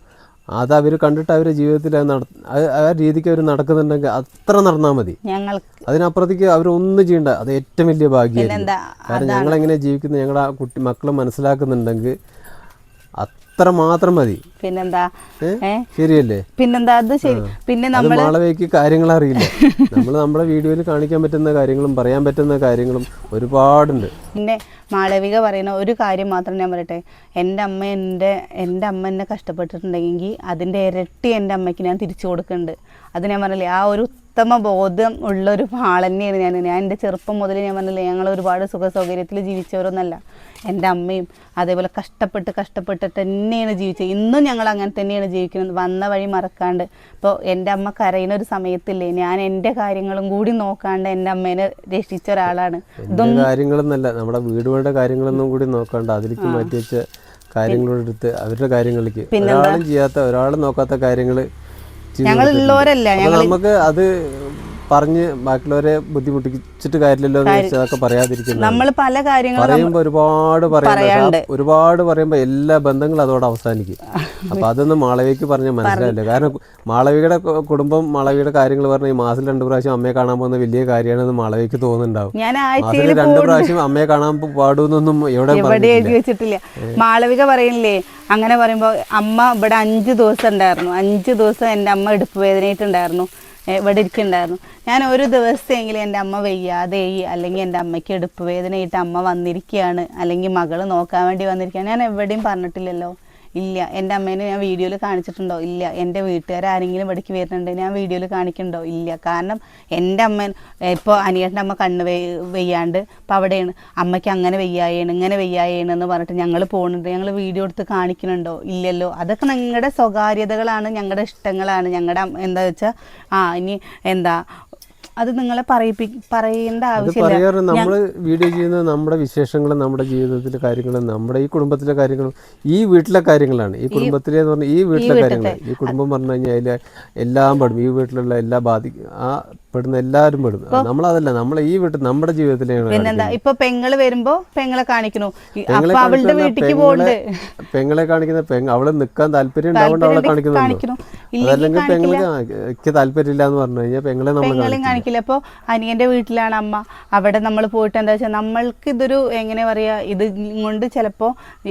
അത് അവർ കണ്ടിട്ട് അവരുടെ ജീവിതത്തിൽ ആ രീതിക്ക് അവർ നടക്കുന്നുണ്ടെങ്കിൽ അത്ര നടന്നാൽ മതി. അതിനപ്പുറത്തേക്ക് അവർ അവരൊന്നും ചെയ്യണ്ട. അത് ഏറ്റവും വലിയ ഭാഗ്യം കാരണം ഞങ്ങൾ എങ്ങനെ ജീവിക്കുന്നത് ഞങ്ങളുടെ ആ കുട്ടി മക്കൾ മനസ്സിലാക്കുന്നുണ്ടെങ്കിൽ അത്ര മാത്രം മതി. പിന്നെന്താ? ശരിയല്ലേ? പിന്നെന്താ? അത് ശരി. പിന്നെ നമ്മളെ നമ്മൾ മാളവയ്ക്ക് കാര്യങ്ങൾ അറിയില്ല. നമ്മൾ നമ്മുടെ വീഡിയോയിൽ കാണിക്കാൻ പറ്റുന്ന കാര്യങ്ങളും പറയാൻ പറ്റുന്ന കാര്യങ്ങളും ഒരുപാടുണ്ട്. പിന്നെ മാളവിക പറയുന്ന ഒരു കാര്യം മാത്രം ഞാൻ പറയട്ടെ. എന്റെ അമ്മ എന്റെ എന്റെ അമ്മ എന്നെ കഷ്ടപ്പെട്ടിട്ടുണ്ടെങ്കിൽ അതിന്റെ ഇരട്ടി എന്റെ അമ്മയ്ക്ക് ഞാൻ തിരിച്ചു കൊടുക്കുന്നുണ്ട്. അത് ഞാൻ പറഞ്ഞില്ലേ ആ ഒരു ഉത്തമ ബോധം ഉള്ള ഒരു ആൾ തന്നെയാണ് ഞാൻ. ഞാൻ എന്റെ ചെറുപ്പം മുതൽ ഞാൻ പറഞ്ഞില്ലേ ഞങ്ങൾ ഒരുപാട് സുഖ സൗകര്യത്തിൽ ജീവിച്ചവരൊന്നല്ല. എന്റെ അമ്മയും അതേപോലെ കഷ്ടപ്പെട്ട് കഷ്ടപ്പെട്ടിട്ട് തന്നെയാണ് ജീവിച്ചത്. ഇന്നും ഞങ്ങൾ അങ്ങനെ തന്നെയാണ് ജീവിക്കുന്നത്. വന്ന വഴി മറക്കാണ്ട്. ഇപ്പോൾ എന്റെ അമ്മ കരയുന്ന ഒരു സമയത്തില്ലേ ഞാൻ എന്റെ കാര്യങ്ങളും കൂടി നോക്കാണ്ട് എന്റെ അമ്മേനെ രക്ഷിച്ച ഒരാളാണ്. ഇതൊന്നും കാര്യങ്ങളൊന്നല്ല നമ്മുടെ വീടുകളുടെ കാര്യങ്ങളൊന്നും കൂടി നോക്കാണ്ട് അതിലേക്ക് മാറ്റി വെച്ച കാര്യങ്ങളെടുത്ത് അവരുടെ കാര്യങ്ങളിലേക്ക്. ഒരാളും ചെയ്യാത്ത ഒരാളും നോക്കാത്ത കാര്യങ്ങൾ ഞങ്ങളുള്ളവരല്ല നമുക്ക് അത് പറഞ്ഞ് ബാക്കിയുള്ളവരെ ബുദ്ധിമുട്ടിച്ചിട്ട് കാര്യമില്ലല്ലോ എന്ന് അതൊക്കെ പറയാതിരിക്കുന്നത് നമ്മൾ പല കാര്യങ്ങളും പറയുമ്പോ ഒരുപാട് പറയുന്നുണ്ട് ഒരുപാട് പറയുമ്പോ എല്ലാ ബന്ധങ്ങളും അതോടെ അവസാനിക്കും. അപ്പൊ അതൊന്നും മാളവിക്ക് പറഞ്ഞ മനസ്സിലായില്ല കാരണം മാളവിയുടെ കുടുംബം മാളവിയുടെ കാര്യങ്ങൾ പറഞ്ഞ ഈ മാസം രണ്ടു പ്രാവശ്യം അമ്മയെ കാണാൻ പോകുന്ന വലിയ കാര്യമാണെന്ന് മാളവിക്ക് തോന്നുന്നുണ്ടാവും. ഞാൻ മാസത്തിൽ രണ്ട് പ്രാവശ്യം അമ്മയെ കാണാൻ പാടുന്നൊന്നും എവിടെ എഴുതി വെച്ചിട്ടില്ല. മാളവിക പറയുന്നില്ലേ അങ്ങനെ പറയുമ്പോൾ അമ്മ ഇവിടെ അഞ്ച് ദിവസം ഉണ്ടായിരുന്നു. അഞ്ച് ദിവസം എന്റെ അമ്മ എടുപ്പ് വേദനയായിട്ടുണ്ടായിരുന്നു. ഇവിടെ ഇരിക്കുന്നുണ്ടായിരുന്നു? ഞാൻ ഒരു ദിവസമെങ്കിലും എന്റെ അമ്മ വയ്യാതെയായി അല്ലെങ്കിൽ എന്റെ അമ്മയ്ക്ക് എടുപ്പ് വേദനയായിട്ട് അമ്മ വന്നിരിക്കുകയാണ് അല്ലെങ്കിൽ മകൾ നോക്കാൻ വേണ്ടി വന്നിരിക്കുകയാണ്. ഞാൻ എവിടെയും പറഞ്ഞിട്ടില്ലല്ലോ. ഇല്ല എന്റെ അമ്മേനെ ഞാൻ വീഡിയോയിൽ കാണിച്ചിട്ടുണ്ടോ? ഇല്ല എന്റെ വീട്ടുകാർ ആരെങ്കിലും ഇവിടേക്ക് വരുന്നുണ്ട് ഞാൻ വീഡിയോയിൽ കാണിക്കുന്നുണ്ടോ ഇല്ല കാരണം എന്റെ അമ്മ ഇപ്പോൾ അനിയേട്ടന്റെ അമ്മ കണ്ണ് വെയ് വെയ്യാണ്ട് ഇപ്പോൾ അവിടെയാണ്. അമ്മയ്ക്ക് അങ്ങനെ വെയ്യായേണ് ഇങ്ങനെ വെയ്യായേണ് എന്ന് പറഞ്ഞിട്ട് ഞങ്ങൾ പോകുന്നുണ്ട് ഞങ്ങൾ വീഡിയോ എടുത്ത് കാണിക്കുന്നുണ്ടോ ഇല്ലല്ലോ. അതൊക്കെ ഞങ്ങളുടെ സ്വകാര്യതകളാണ് ഞങ്ങളുടെ ഇഷ്ടങ്ങളാണ്. ഞങ്ങളുടെ എന്താ വെച്ചാൽ ആ ഇനി എന്താ അത് നിങ്ങളെ പറയിപ്പി പറയേണ്ട ആവശ്യമില്ല. പറയാറ് നമ്മൾ വീഡിയോ ചെയ്യുന്നത് നമ്മുടെ വിശേഷങ്ങളും നമ്മുടെ ജീവിതത്തിലെ കാര്യങ്ങളും നമ്മുടെ ഈ കുടുംബത്തിലെ കാര്യങ്ങളും ഈ വീട്ടിലെ കാര്യങ്ങളാണ്. ഈ കുടുംബത്തിലെ എന്ന് പറഞ്ഞാൽ ഈ വീട്ടിലെ കാര്യങ്ങളാണ് ഈ കുടുംബം പറഞ്ഞു കഴിഞ്ഞാൽ അതിൽ എല്ലാം പെടും ഈ വീട്ടിലുള്ള എല്ലാ ബാധി ആ പെടുന്ന എല്ലാവരും പെടുന്നു. നമ്മളതല്ല നമ്മൾ ഈ വീട്ടിൽ നമ്മുടെ ജീവിതത്തിലാണ് പിന്നെന്താ? ഇപ്പൊ പെങ്ങൾ വരുമ്പോ പെങ്ങളെ കാണിക്കണു. അപ്പൊ അവളുടെ വീട്ടിലേക്ക് പോകണ്ട് പെങ്ങളെ കാണിക്കുന്ന പെങ്ങ അവൾ നിക്കാൻ താല്പര്യം ഉണ്ടാവുകൊണ്ട് അവളെ കാണിക്കുന്നു അതല്ലെങ്കിൽ പെങ്ങൾക്ക് എനിക്ക് താല്പര്യമില്ല എന്ന് പറഞ്ഞു കഴിഞ്ഞാൽ പെങ്ങളെ നമ്മൾ കാണിക്കില്ല. അപ്പൊ അനിയന്റെ വീട്ടിലാണ് അമ്മ. അവിടെ നമ്മൾ പോയിട്ട് എന്താ വെച്ചാൽ നമ്മൾക്ക് ഇതൊരു എങ്ങനെ പറയാ ഇത് കൊണ്ട് ചിലപ്പോ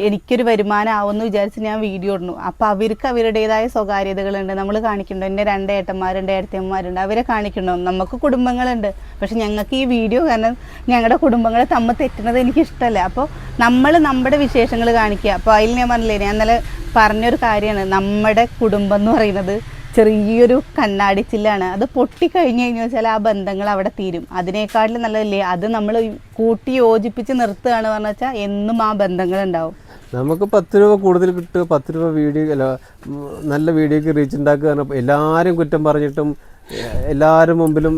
എനിക്കൊരു വരുമാനം ആവുമെന്ന് വിചാരിച്ച് ഞാൻ വീഡിയോ ഇടുന്നു. അപ്പൊ അവർക്ക് അവരുടേതായ സ്വകാര്യതകളുണ്ട്. നമ്മൾ കാണിക്കണ്ടോ? എന്റെ രണ്ട് ഏട്ടന്മാരുണ്ട് ഏട്ടത്തിയമ്മമാരുണ്ട്. അവരെ കാണിക്കണ്ടോ? നമുക്ക് കുടുംബങ്ങളുണ്ട്. പക്ഷെ ഞങ്ങൾക്ക് ഈ വീഡിയോ കാരണം ഞങ്ങളുടെ കുടുംബങ്ങളെ തമ്മിൽ തെറ്റുന്നത് എനിക്കിഷ്ടമല്ല അപ്പോൾ നമ്മൾ നമ്മുടെ വിശേഷങ്ങൾ കാണിക്കുക അപ്പോൾ അതിൽ ഞാൻ പറഞ്ഞില്ലേ ഞാൻ ഇന്നലെ പറഞ്ഞൊരു കാര്യമാണ്. നമ്മുടെ കുടുംബം എന്ന് പറയുന്നത് ചെറിയൊരു കണ്ണാടിച്ചില്ലാണ് അത് പൊട്ടിക്കഴിഞ്ഞു കഴിഞ്ഞു വെച്ചാൽ ആ ബന്ധങ്ങൾ അവിടെ തീരും. അതിനേക്കാട്ടിലും നല്ലതല്ലേ? അത് നമ്മൾ കൂട്ടി യോജിപ്പിച്ച് നിർത്തുകയാണ് പറഞ്ഞു വെച്ചാൽ എന്നും ആ ബന്ധങ്ങൾ ഉണ്ടാവും. നമുക്ക് പത്ത് രൂപ കൂടുതൽ കിട്ടുക പത്ത് രൂപ വീഡിയോ അല്ല നല്ല വീഡിയോക്ക് റീച്ച് ഉണ്ടാക്കുക എല്ലാവരും കുറ്റം പറഞ്ഞിട്ടും എല്ലാവരും മുമ്പിലും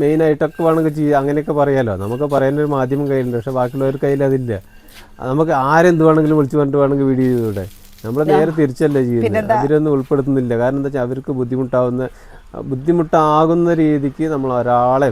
മെയിനായിട്ടൊക്കെ വേണമെങ്കിൽ ചെയ്യുക അങ്ങനെയൊക്കെ പറയാലോ. നമുക്ക് പറയാനൊരു മാധ്യമം കയ്യിലുണ്ട് പക്ഷെ ബാക്കിയുള്ളവർ കയ്യിൽ അതില്ല. നമുക്ക് ആരെന്ത് വേണമെങ്കിലും വിളിച്ചു പറഞ്ഞിട്ട് വേണമെങ്കിൽ വീഡിയോ ചെയ്തൂടെ? നമ്മൾ നേരെ തിരിച്ചല്ലേ ചെയ്യുന്നത്. അതിലൊന്നും ഉൾപ്പെടുത്തുന്നില്ല. കാരണം എന്താ വെച്ചാൽ അവർക്ക് ബുദ്ധിമുട്ടാവുന്ന ബുദ്ധിമുട്ടാകുന്ന രീതിക്ക് നമ്മൾ ഒരാളെ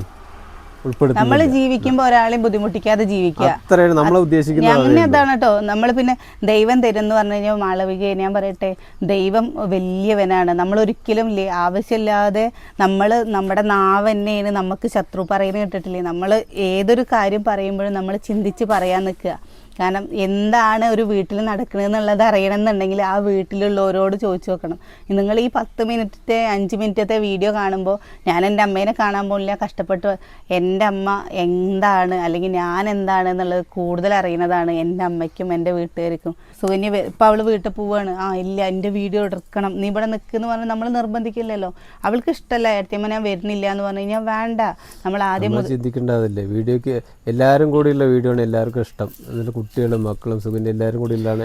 നമ്മൾ ജീവിക്കുമ്പോൾ ഒരാളെയും ബുദ്ധിമുട്ടിക്കാതെ ജീവിക്കുക. അത്രയാണ് നമ്മൾ ഉദ്ദേശിക്കുന്നത് അങ്ങനെ അതാണ് കേട്ടോ. നമ്മൾ പിന്നെ ദൈവം തരും എന്ന് പറഞ്ഞു കഴിഞ്ഞാൽ മാളവിക ഞാൻ പറയട്ടെ ദൈവം വലിയവനാണ്. നമ്മൾ ഒരിക്കലും ആവശ്യമില്ലാതെ നമ്മൾ നമ്മുടെ നാവ് തന്നെയാണ് നമുക്ക് ശത്രു പറയുന്നത് കേട്ടിട്ടില്ലേ? നമ്മൾ ഏതൊരു കാര്യം പറയുമ്പോഴും നമ്മൾ ചിന്തിച്ച് പറയാൻ നിൽക്കുക. കാരണം എന്താണ് ഒരു വീട്ടിൽ നടക്കണമെന്നുള്ളത് അറിയണമെന്നുണ്ടെങ്കിൽ ആ വീട്ടിലുള്ളവരോട് ചോദിച്ചു നോക്കണം. നിങ്ങൾ ഈ പത്ത് മിനിറ്റത്തെ അഞ്ച് മിനിറ്റത്തെ വീഡിയോ കാണുമ്പോൾ ഞാൻ എന്റെ അമ്മേനെ കാണാൻ പോലില്ല കഷ്ടപ്പെട്ട് എന്റെ അമ്മ എന്താണ് അല്ലെങ്കിൽ ഞാൻ എന്താണ് എന്നുള്ളത് കൂടുതൽ അറിയുന്നതാണ് എന്റെ അമ്മയ്ക്കും എന്റെ വീട്ടുകാർക്കും. സുകന്യ ഇപ്പം അവൾ വീട്ടിൽ പോവുകയാണ് ആ ഇല്ല എന്റെ വീഡിയോ എടുക്കണം. നീ ഇവിടെ നിൽക്കുന്നു പറഞ്ഞാൽ നമ്മൾ നിർബന്ധിക്കില്ലല്ലോ. അവൾക്ക് ഇഷ്ടമല്ല ഏട്ടത്തിയമ്മ ഞാൻ വരുന്നില്ല എന്ന് പറഞ്ഞു കഴിഞ്ഞാൽ വേണ്ട. നമ്മൾ ആദ്യം ചിന്തിക്കേണ്ടതില്ലേ വീഡിയോക്ക് എല്ലാവരും കൂടിയുള്ള വീഡിയോ ആണ് എല്ലാവർക്കും ഇഷ്ടം. കുട്ടികളും മക്കളും സുഗന്യ എല്ലാവരും കൂടി ഇല്ലാണ്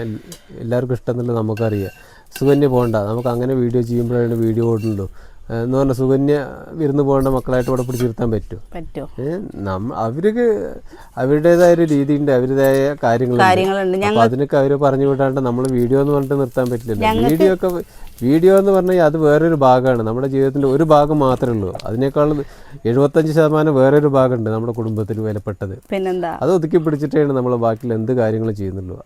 എല്ലാവർക്കും ഇഷ്ടം എന്നുള്ളത് നമുക്കറിയാം. സുഗന്യ പോകണ്ട നമുക്ക് അങ്ങനെ വീഡിയോ ചെയ്യുമ്പോഴാണ് വീഡിയോ ഏഹ് എന്ന് പറഞ്ഞാൽ സുഗന്യ വിരുന്ന് പോകേണ്ട മക്കളായിട്ട് ഇവിടെ പിടിച്ചിരുത്താൻ പറ്റും? നമ്മ അവർക്ക് അവരുടേതായ ഒരു രീതിയുണ്ട് അവരുടേതായ കാര്യങ്ങളുണ്ട്. കാര്യങ്ങളുണ്ട്. അപ്പൊ അതിനൊക്കെ അവർ പറഞ്ഞു വിടാണ്ട് നമ്മൾ വീഡിയോ എന്ന് പറഞ്ഞിട്ട് നിർത്താൻ പറ്റില്ല വീഡിയോ ഒക്കെ വീഡിയോ എന്ന് പറഞ്ഞാൽ അത് വേറൊരു ഭാഗമാണ് നമ്മുടെ ജീവിതത്തിന്റെ ഒരു ഭാഗം മാത്രമേ ഉള്ളൂ. അതിനേക്കാൾ എഴുപത്തഞ്ച് ശതമാനം വേറൊരു ഭാഗമുണ്ട് നമ്മുടെ കുടുംബത്തിൽ വിലപ്പെട്ടത്. പിന്നെന്താ? അത് ഒതുക്കി പിടിച്ചിട്ടാണ് നമ്മൾ ബാക്കിയുള്ള എന്ത് കാര്യങ്ങൾ ചെയ്യുന്നുള്ളൂ.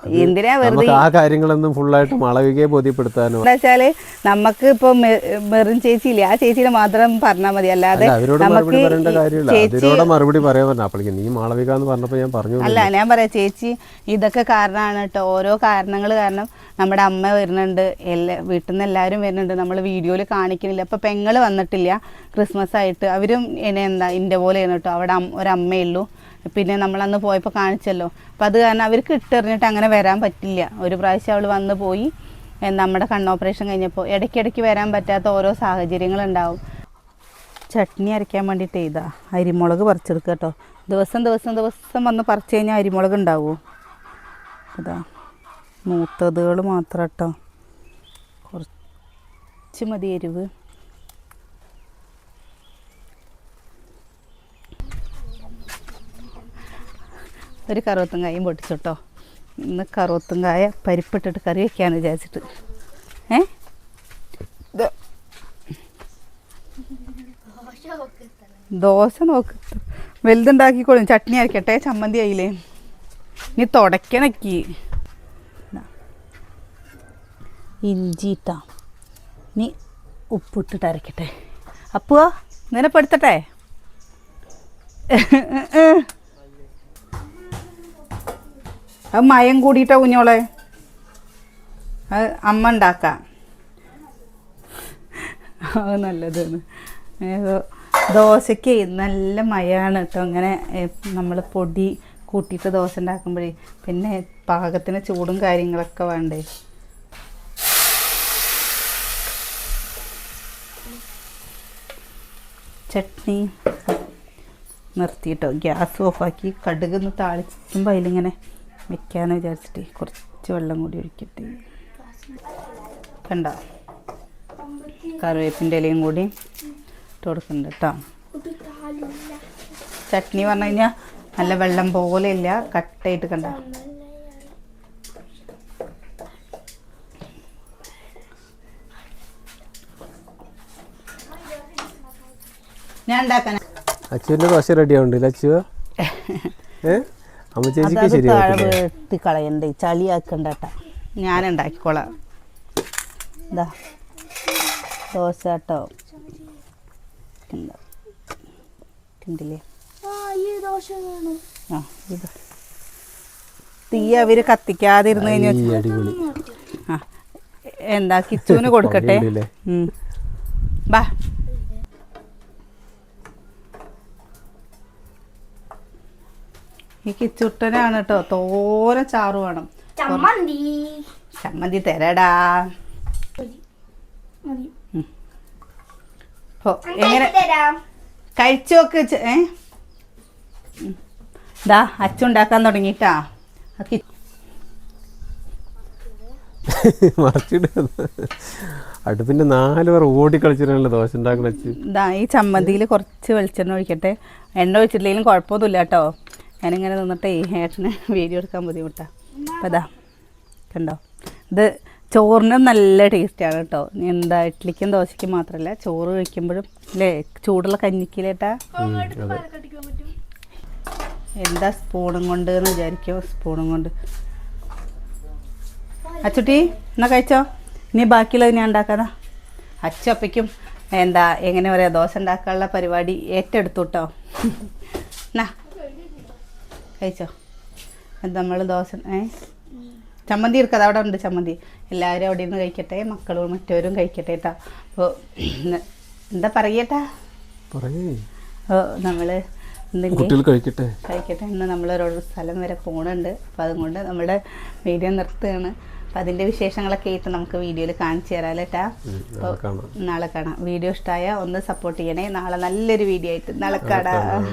നമുക്ക് ആ കാര്യങ്ങളൊന്നും ഫുള്ളായിട്ട് മളവികയെ ബോധ്യപ്പെടുത്താനോ? വെച്ചാൽ നമുക്ക് ഇപ്പൊ മെറിൻ ചേച്ചിയില്ല ആ ചേച്ചിനെ മാത്രം പറഞ്ഞാൽ മതി. അല്ലാതെ അവരോട് മറുപടി പറയേണ്ട കാര്യമില്ല. അതിനോട് മറുപടി പറയാൻ പറഞ്ഞു. അപ്പോഴേക്കും നീ മാളവിക എന്ന് പറഞ്ഞപ്പോൾ ഞാൻ പറഞ്ഞു അല്ല ഞാൻ പറയാം ചേച്ചി ഇതൊക്കെ കാരണമാണ് കേട്ടോ ഓരോ കാരണങ്ങൾ കാരണം നമ്മുടെ അമ്മ വരുന്നുണ്ട് എല്ലാ വീട്ടിൽ നിന്ന് എല്ലാവരും വരുന്നുണ്ട് നമ്മൾ വീഡിയോയിൽ കാണിക്കുന്നില്ല അപ്പോൾ പെങ്ങൾ വന്നിട്ടില്ല ക്രിസ്മസ് ആയിട്ട് അവരും എന്നെ എന്താ ഇന്റെ പോലെ കേട്ടോ അവിടെ ഒരമ്മയുള്ളൂ പിന്നെ നമ്മൾ നമ്മളന്ന് പോയപ്പോൾ കാണിച്ചല്ലോ. അപ്പോൾ അത് കാരണം അവർക്ക് ഇട്ടെറിഞ്ഞിട്ട് അങ്ങനെ വരാൻ പറ്റില്ല. ഒരു പ്രാവശ്യം അവൾ വന്ന് പോയി നമ്മുടെ കണ്ണ് ഓപ്പറേഷൻ കഴിഞ്ഞപ്പോൾ ഇടയ്ക്കിടയ്ക്ക് വരാൻ പറ്റാത്ത ഓരോ സാഹചര്യങ്ങളുണ്ടാവും. ചട്നി അരയ്ക്കാൻ വേണ്ടിയിട്ട് ചെയ്താ അരിമുളക് പറിച്ചെടുക്കുക കേട്ടോ ദിവസം ദിവസം ദിവസം വന്ന് പറിച്ചു കഴിഞ്ഞാൽ അരിമുളക് ഉണ്ടാവുമോ അതാ. മൂത്തതുകൾ മാത്രം കേട്ടോ കുറച്ച് മതി എരിവ്. ഒരു കറുവത്തും കായും പൊട്ടിച്ചോട്ടോ. ഇന്ന് കറുവത്തും കായ പരിപ്പിട്ടിട്ട് കറി വെക്കാന്ന് വിചാരിച്ചിട്ട്. ഏ? ദോശ നോക്ക്. വലുതുണ്ടാക്കിക്കോളും. ചട്നി അരക്കട്ടെ. ചമ്മന്തി ആയില്ലേ. ഇനി തുടക്കണക്കി. ഇഞ്ചിട്ടാ നീ ഉപ്പിട്ടിട്ട് അരക്കട്ടെ. അപ്പുവോ നിനപ്പെടുത്തട്ടെ അത് മയം കൂടിയിട്ട കുഞ്ഞോളെ. അത് അമ്മ ഉണ്ടാക്കാം. നല്ലതാണ്. ഏതോ ദോശയ്ക്ക് നല്ല മയാണ് കേട്ടോ. അങ്ങനെ നമ്മൾ പൊടി കൂട്ടിയിട്ട് ദോശ ഉണ്ടാക്കുമ്പോഴേ. പിന്നെ പാകത്തിന് ചൂടും കാര്യങ്ങളൊക്കെ വേണ്ടേ. ചട്നി. നിർത്തിയിട്ടോ. ഗ്യാസ് ഓഫാക്കി. കടുക് ഒന്ന് താളിച്ചുമ്പോൾ അതിലിങ്ങനെ വെക്കാന്ന് വിചാരിച്ചിട്ട് കുറച്ച് വെള്ളം കൂടി ഒഴിക്കട്ടെ. കണ്ട? കറിവേപ്പിന്റെ ഇലയും കൂടി ഇട്ട് കൊടുക്കുന്നുണ്ട് കേട്ടോ. ചട്നി പറഞ്ഞു കഴിഞ്ഞാൽ നല്ല വെള്ളം പോലെ ഇല്ല. കട്ടായിട്ട് കണ്ട? ഞാൻ ദോശ റെഡി ആവുന്നുണ്ടല്ലേ അച്ചു ഏ? അമ്മ ചേച്ചിക്ക് ശരിയാക്കണ്ടേ കളയണ്ടേ ചളിയാക്കണ്ട ഞാൻ ഉണ്ടാക്കിക്കോളാം ഇതാ ദോശ കേട്ടോ കണ്ടില്ലേ? ആ ഇത്. തീ അവർ കത്തിക്കാതിരുന്ന് കഴിഞ്ഞാൽ എന്താ കിച്ചുവിന് കൊടുക്കട്ടെ? ബാ. ഈ കിച്ചുട്ടനാണ് കേട്ടോ. തോര ചാറ് വേണം. ചമ്മന്തി. ചമ്മന്തി തരടാ. എങ്ങനെ? തരാം. കഴിച്ചു നോക്ക് ഏ? ഇതാ ദാ അച്ചുണ്ടാക്കാൻ തുടങ്ങിട്ടാ അടുപ്പിന്റെ നാല് പേർ ഓടി കളിച്ചിട്ടാണല്ലോ ദോശ ഉണ്ടാക്കണ ദാ ഈ ചമ്മന്തിയിൽ കുറച്ച് വെളിച്ചെണ്ണ ഒഴിക്കട്ടെ. എണ്ണ ഒഴിച്ചിട്ടില്ലെങ്കിലും കുഴപ്പമൊന്നുമില്ല കേട്ടോ. ഞാനിങ്ങനെ നിന്നിട്ടേ ഏട്ടന് വീഡിയോ എടുക്കാൻ ബുദ്ധിമുട്ടാ. അപ്പം ഇതാ കണ്ടോ? ഇത് ചോറിനും നല്ല ടേസ്റ്റാണ് കേട്ടോ. എന്താ ഇഡ്ഡലിക്കും ദോശയ്ക്കും മാത്രമല്ല ചോറ് കഴിക്കുമ്പോഴും അല്ലേ ചൂടുള്ള കഞ്ഞിക്കിലേട്ടാ എന്താ സ്പൂണും കൊണ്ട് എന്ന് വിചാരിക്കും? സ്പൂണും കൊണ്ട്. അച്ചുട്ടി എന്നാ കഴിച്ചോ? ഇനി ബാക്കിയുള്ളത് ഞാൻ ഉണ്ടാക്കാതാ അച്ചപ്പയ്ക്കും എന്താ എങ്ങനെ പറയാ ദോശ ഉണ്ടാക്കാനുള്ള പരിപാടി ഏറ്റെടുത്തു കേട്ടോ. എന്നാ കഴിച്ചോ? നമ്മൾ ദോശ ഏ? ചമ്മന്തി എടുക്കാതെ അവിടെ ഉണ്ട് ചമ്മന്തി. എല്ലാവരും അവിടെ നിന്ന് കഴിക്കട്ടെ മക്കളും മറ്റവരും കഴിക്കട്ടെ കേട്ടോ. അപ്പോൾ എന്താ പറയട്ടാ? ഓ നമ്മൾ കുട്ടികൾ കഴിക്കട്ടെ. കഴിക്കട്ടെ. ഇന്ന് നമ്മളൊരു സ്ഥലം വരെ പോകണുണ്ട് അപ്പം അതുകൊണ്ട് നമ്മുടെ വീഡിയോ നിർത്തുകയാണ്. അപ്പം അതിന്റെ വിശേഷങ്ങളൊക്കെ ആയിട്ട് നമുക്ക് വീഡിയോയിൽ കാണിച്ചു തരാം കേട്ടാ. ഉം, നാളെ കാണാം. നാളെ കാണാം. വീഡിയോ ഇഷ്ടമായ ഒന്ന് സപ്പോർട്ട് ചെയ്യണേ. നാളെ നല്ലൊരു വീഡിയോ ആയിട്ട്. നാളെ കാണാം.